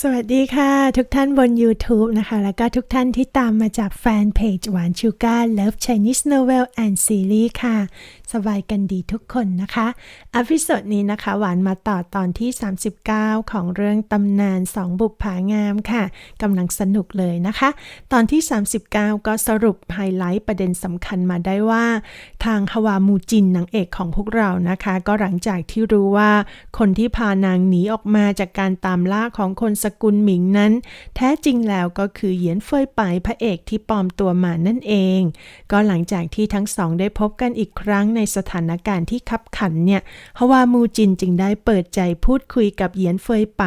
สวัสดีค่ะ ทุกท่านบน YouTube นะคะ แล้วก็ทุกท่านที่ตามมาจากแฟนเพจหวานชูการ์ Love Chinese Novel and Series ค่ะ สบายกันดีทุกคนนะคะอพิโซดนี้นะคะ หวานมาต่อตอนที่ 39 ของเรื่องตำนานสองบุปผางามค่ะกำลังสนุกเลยนะคะ ตอนที่ 39 ก็สรุปไฮไลท์ประเด็นสำคัญมาได้ว่า ทางฮวามูจินนางเอกของพวกเรานะคะ ก็หลังจากที่รู้ว่าคนที่พานางหนีออกมาจากการตามล่าของคนสกุลหมิงนั้น แท้จริงแล้วก็คือเหยียนเฟยไปพระเอกที่ปลอมตัวมานั่นเอง ก็หลังจากที่ทั้งสองได้พบกันอีกครั้งในสถานการณ์ที่คับขันเนี่ยฮวามูจินจึงได้เปิดใจพูดคุยกับเหยียนเฟยไป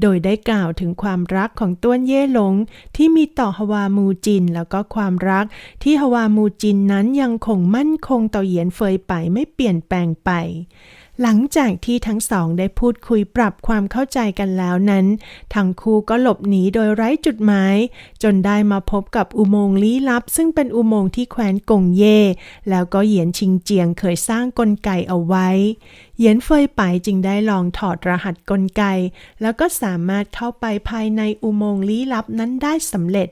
โดยได้กล่าวถึงความรักของต้วนเย่หลง ที่มีต่อฮวามูจิน แล้วก็ความรักที่ฮวามูจินนั้นยังคงมั่นคงต่อเหยียนเฟยไปไม่เปลี่ยนแปลงไป หลังจากที่ทั้งสองได้พูดคุยปรับความเข้าใจกันแล้วนั้น ทั้งคู่ก็หลบหนีโดยไร้จุดหมาย จนได้มาพบกับอุโมงค์ลี้ลับ ซึ่งเป็นอุโมงค์ที่แคว้นกงเย่ แล้วก็เหยียนชิงเจียงเคยสร้างกลไกเอาไว้ เหยียนเฟยไปจึงได้ลองถอดรหัสกลไก แล้วก็สามารถเข้าไปภายในอุโมงค์ลี้ลับนั้นได้สำเร็จ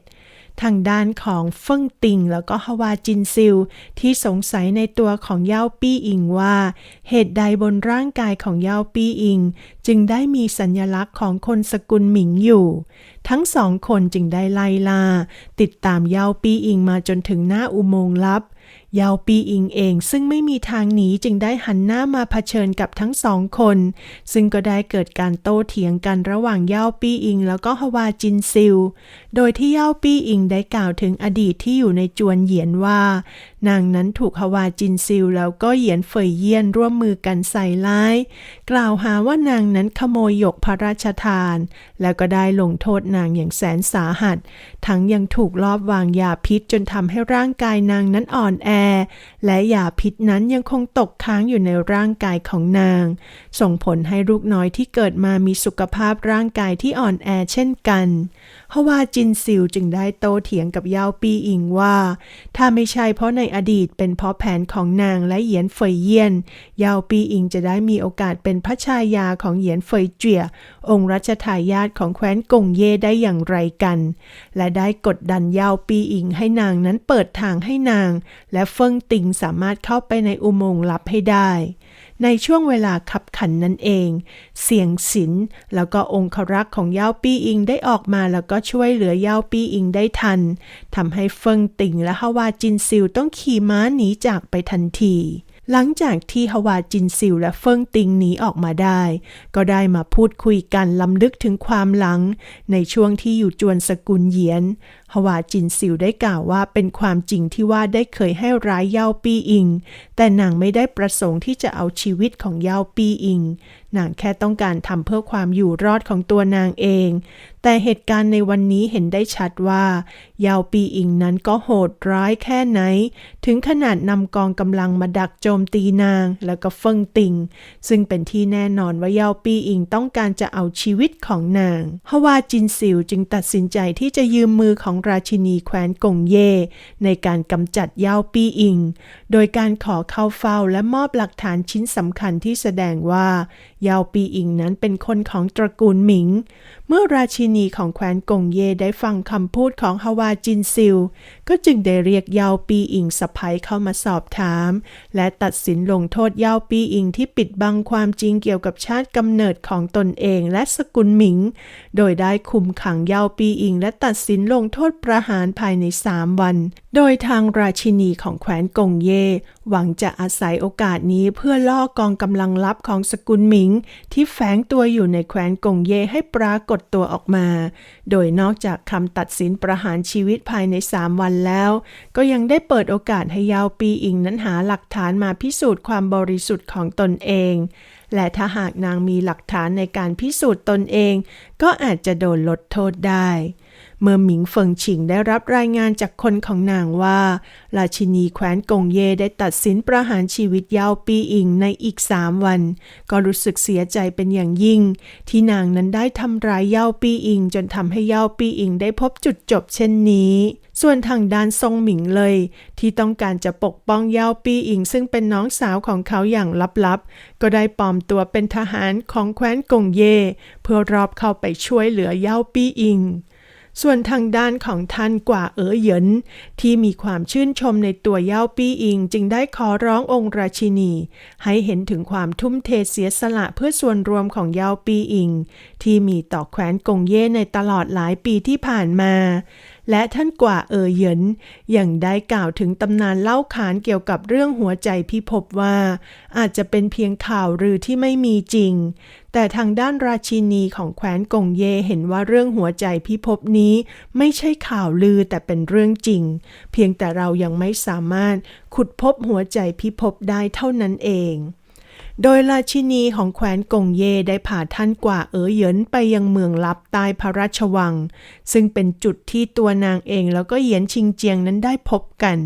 ทางด้านของเฟิ่งติงแล้วก็ฮวาจินซิล ที่สงสัยในตัวของเย่าปี้อิงว่า เหตุใดบนร่างกายของเย่าปี้อิง จึงได้มีสัญลักษณ์ของคนสกุลหมิงอยู่ ทั้งสองคนจึงได้ไล่ล่า ติดตามเย่าปี้อิงมาจนถึงหน้าอุโมงค์ลับ ยาวปีอิงเองซึ่งไม่มีทางหนีจึงได้หันหน้ามาเผชิญกับทั้งสองคน ซึ่งก็ได้เกิดการโต้เถียงกันระหว่างยาวปีอิงแล้วก็ฮวาจินซิล โดยที่ยาวปีอิงได้กล่าวถึงอดีตที่อยู่ในจวนเหยียนว่า นางนั้นถูกฮวาจินซิลแล้วก็เหยียนเฟยเยี่ยนร่วมมือกันใส่ร้าย กล่าวหาว่านางนั้นขโมยหยกพระราชทาน แล้วก็ได้ลงโทษนางอย่างแสนสาหัส ทั้งยังถูกลอบวางยาพิษจนทำให้ร่างกายนางนั้นอ่อนแอและยาพิษนั้นยังคงตกค้างอยู่ในร่างกายของนาง ส่งผลให้ลูกน้อยที่เกิดมามีสุขภาพร่างกายที่อ่อนแอเช่นกันฮวาจินซิลจึงได้โตเถียงกับยาวปีอิงว่า ถ้าไม่ใช่เพราะในอดีตเป็นเพราะแผนของนางและเหยียนเฟยเยียน ยาวปีอิงจะได้มีโอกาสเป็นพระชายาของเหยียนเฟยเจียองค์รัชทายาทของแคว้นกงเย่ได้อย่างไรกัน และได้กดดันยาวปีอิงให้นางนั้นเปิดทางให้นาง และเฟิงติงสามารถเข้าไปในอุโมงค์ลับให้ได้ ในช่วงเวลาขับขันนั่นเอง เสียงศิลแล้วก็องครักษ์ของเย่าปีอิงได้ออกมาแล้วก็ช่วยเหลือเย่าปีอิงได้ทันทำให้เฟิงติงและฮาวาจินซิลต้องขี่ม้าหนีจากไปทันที หลังจากที่ฮวาจินซิลและเฟิงติงหนีออกมาได้ ก็ได้มาพูดคุยกันลำลึกถึงความหลัง ในช่วงที่อยู่จวนสกุลเหยียนฮวาจินซิลได้กล่าวว่าเป็นความจริงที่ว่าได้เคยให้ร้ายเย่าปีอิง แต่นางไม่ได้ประสงค์ที่จะเอาชีวิตของเย่าปีอิง นางแค่ต้องการทำเพื่อความอยู่รอดของตัวนางเอง แต่เหตุการณ์ในวันนี้เห็นได้ชัดว่า ยาวปีอิงนั้นก็โหดร้ายแค่ไหน ถึงขนาดนำกองกำลังมาดักโจมตีนางแล้วก็เฟิงติง ซึ่งเป็นที่แน่นอนว่ายาวปีอิงต้องการจะเอาชีวิตของนางฮวาจินซิลจึงตัดสินใจที่จะยืมมือของราชินีแคว้นกงเย่ ในการกำจัดยาวปีอิง โดยการขอเข้าเฝ้าและมอบหลักฐานชิ้นสำคัญที่แสดงว่ายาวปีอิงนั้นเป็นคนของตระกูลหมิง เมื่อราชินีของแคว้นกงเย่ได้ฟังคำพูดของฮวาจินซิล ก็จึงได้เรียกเยาปีอิงสะพ้ยเข้ามาสอบถาม และตัดสินลงโทษเยาปีอิงที่ปิดบังความจริงเกี่ยวกับชาติกำเนิดของตนเองและสกุลหมิง โดยได้คุมขังเยาปีอิง และตัดสินลงโทษประหารภายในสามวัน โดยทางราชินีของแคว้นกงเย่หวังจะอาศัยโอกาสนี้เพื่อล่อกองกำลังลับของสกุลหมิง ที่แฝงตัวอยู่ในแคว้นกงเย่ให้ปรากฏตัวออกมา โดยนอกจากคำตัดสินประหารชีวิตภายใน 3 วันแล้ว ก็ยังได้เปิดโอกาสให้ยาวปีอิงนั้นหาหลักฐานมาพิสูจน์ความบริสุทธิ์ของตนเอง และถ้าหากนางมีหลักฐานในการพิสูจน์ตนเอง ก็อาจจะโดนลดโทษได้ เมื่อหมิงเฟิงฉิงได้รับรายงานจากคนของนางว่า ราชินีแคว้นกงเย่ได้ตัดสินประหารชีวิตยาวปีอิงในอีกสามวัน ก็รู้สึกเสียใจเป็นอย่างยิ่ง ที่นางนั้นได้ทำร้ายยาวปีอิง จนทำให้ยาวปีอิงได้พบจุดจบเช่นนี้ส่วนทางด้านซงหมิงเลย ที่ต้องการจะปกป้องเยาปีอิง ซึ่งเป็นน้องสาวของเขาอย่างลับๆ ก็ได้ปลอมตัวเป็นทหารของแคว้นกงเย่เพื่อรอบเข้าไปช่วยเหลือเยาปีอิง ส่วนทางด้านของท่านกว่าเอ๋อเหยินที่มีความชื่นชมในตัวเย่าปี้อิง จึงได้ขอร้ององค์ราชินี ให้เห็นถึงความทุ่มเทเสียสละเพื่อส่วนรวมของเย่าปี้อิง ที่มีต่อแคว้นกงเย่ในตลอดหลายปีที่ผ่านมา และท่านกว่าเออเหยินยังได้กล่าวถึงตำนานเล่าขานเกี่ยวกับเรื่องหัวใจพิภพว่า อาจจะเป็นเพียงข่าวลือที่ไม่มีจริง แต่ทางด้านราชินีของแคว้นกงเยเห็นว่าเรื่องหัวใจพิภพนี้ ไม่ใช่ข่าวลือแต่เป็นเรื่องจริง เพียงแต่เรายังไม่สามารถขุดพบหัวใจพิภพได้เท่านั้นเอง โดยราชินีของแคว้นกงเย่ได้พาท่านกว่าเอ๋อเหยินไปยังเมืองลับใต้พระราชวัง ซึ่งเป็นจุดที่ตัวนางเองแล้วก็เหยียนชิงเจียงนั้นได้พบกัน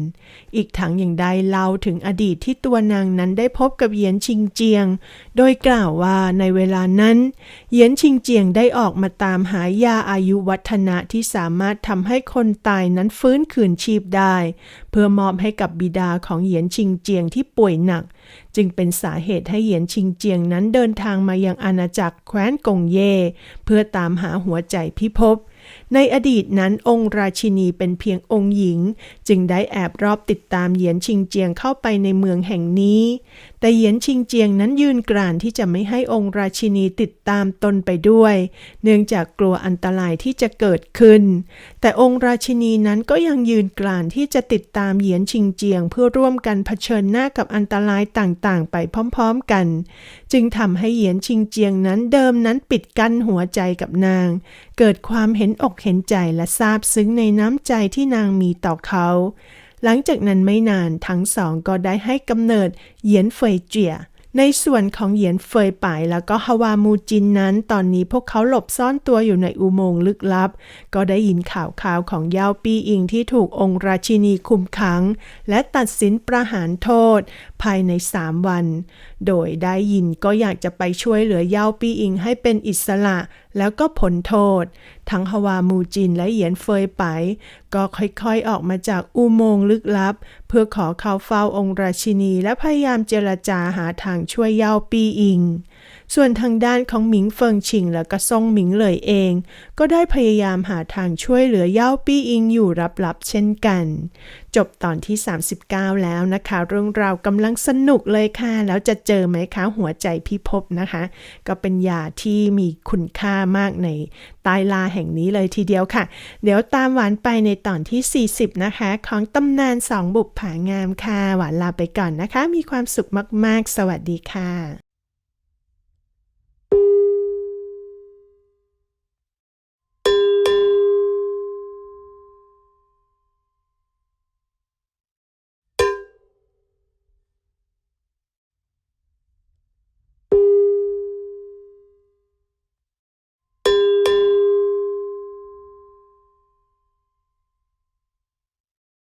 อีกทั้งยังได้เล่าถึงอดีตที่ตัวนางนั้นได้พบกับเหยียนชิงเจียง โดยกล่าวว่าในเวลานั้น เหยียนชิงเจียงได้ออกมาตามหายาอายุวัฒนะที่สามารถทำให้คนตายนั้นฟื้นคืนชีพได้ เพื่อมอบให้กับบิดาของเหยียนชิงเจียงที่ป่วยหนัก จึงเป็นสาเหตุให้เหยียนชิงเจียงนั้นเดินทางมายังอาณาจักรแคว้นกงเย่เพื่อตามหาหัวใจพิภพในอดีตนั้นองค์ราชินีเป็นเพียงองค์หญิง จึงได้แอบรอบติดตามเหยียนชิงเจียงเข้าไปในเมืองแห่งนี้ แต่เหยียนชิงเจียงนั้นยืนกรานที่จะไม่ให้องค์ราชินีติดตามตนไปด้วย เนื่องจากกลัวอันตรายที่จะเกิดขึ้น แต่องค์ราชินีนั้นก็ยังยืนกรานที่จะติดตามเหยียนชิงเจียง เพื่อร่วมกันเผชิญหน้ากับอันตรายต่างๆ ไปพร้อมๆกัน จึงทำให้เหยียนชิงเจียงนั้นเดิมนั้นปิดกั้นหัวใจกับนาง เกิดความเห็นอกเห็นใจและซาบซึ้งในน้ำใจที่นางมีต่อเขา หลังจากนั้นไม่นานทั้งสองก็ได้ให้กำเนิดเหยียนเฟยเจีย ในส่วนของเหยียนเฟยป่ายแล้วก็ฮาวามูจินนั้น ตอนนี้พวกเขาหลบซ่อนตัวอยู่ในอุโมงค์ลึกลับ ก็ได้ยินข่าวข่าวของเยาปีอิงที่ถูกองค์ราชินีคุมขัง และตัดสินประหารโทษ ภายในสามวัน โดยได้ยินก็อยากจะไปช่วยเหลือเยาปีอิงให้เป็นอิสระ แล้วก็ผลโทษ ทั้งฮวามูจินและเหยียนเฟยไป ก็ค่อยๆออกมาจากอุโมงค์ลึกลับ เพื่อขอเข้าเฝ้าองค์ราชินีและพยายามเจรจาหาทางช่วยเยาปีอิง ส่วนทางด้านของหมิงเฟิงชิงและก็ซ่งหมิงเลยเอง ก็ได้พยายามหาทางช่วยเหลือเย่าปี้อิงอยู่ลับๆเช่นกัน จบตอนที่ 39 แล้วนะคะ เรื่องราวกำลังสนุกเลยค่ะ แล้วจะเจอไหมคะหัวใจพิภพนะคะ ก็เป็นยาที่มีคุณค่ามากในใต้ลาแห่งนี้เลยทีเดียวค่ะ เดี๋ยวตามหวานไปในตอนที่ 40 นะคะ ของตำนานสองบุปผางามค่ะ หวานลาไปก่อนนะคะ มีความสุขมาก ๆ สวัสดีค่ะ